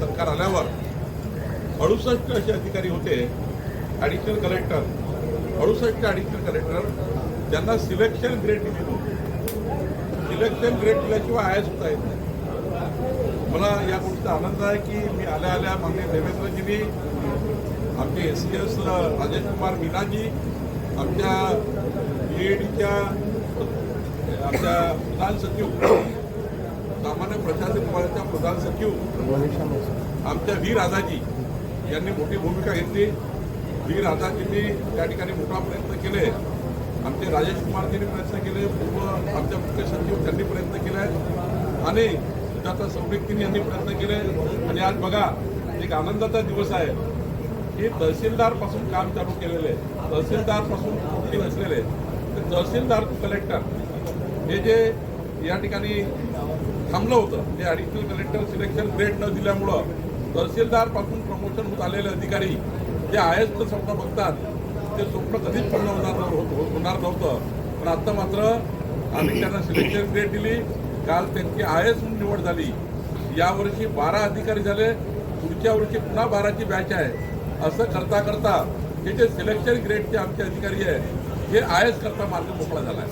सरकार आल्यावर अडुसष्ट असे अधिकारी होते ॲडिशनल कलेक्टर अडुसष्ट ॲडिशनल कलेक्टर ज्यांना सिलेक्शन ग्रेड दिली सिलेक्शन ग्रेड दिल्याशिवाय आय सुद्धा येत नाही. मला या गोष्टीचा आनंद आहे की मी आल्या आल्या माननीय देवेंद्रजींनी आमचे S C S Rajesh Kumar Meenaji आमच्या बी ए आमच्या प्रधान सचिव सामान्य प्रशासन विभागाच्या प्रधान सचिव आमच्या व्ही राजाजी यांनी मोठी भूमिका घेतली. व्ही राजाजींनी त्या ठिकाणी मोठा प्रयत्न केले. आमचे राजेश कुमारजींनी प्रयत्न केले. पूर्व आमच्या मुख्य सचिव त्यांनी प्रयत्न केले. आणि सुजाता सौमिकतीन यांनी प्रयत्न केले. आणि आज बघा एक आनंदाचा दिवस आहे. की तहसीलदारपासून काम चालू केलेले. आहे तहसीलदारपासून तर तहसीलदार कलेक्टर हे जे या ठिकाणी थांबलं होतं. ते ॲडिशनल कलेक्टर सिलेक्शन ग्रेड न दिल्यामुळं तहसीलदारपासून प्रमोशन होत आलेले अधिकारी जे आय स्वप्न बघतात ते स्वप्न कधीच पूर्ण होणार नव्ह- होणार नव्हतं. पण आता मात्र आम्ही त्यांना सिलेक्शन ग्रेड दिली. काल त्यांची आय एस म्हणून निवड झाली. यावर्षी बारा अधिकारी झाले. पुढच्या वर्षी पुन्हा बाराची बॅच आहे. असं करता करता हे जे सिलेक्शन ग्रेडचे आमचे अधिकारी आहे हे आय एस करता मार्ग मोकळा झाला आहे.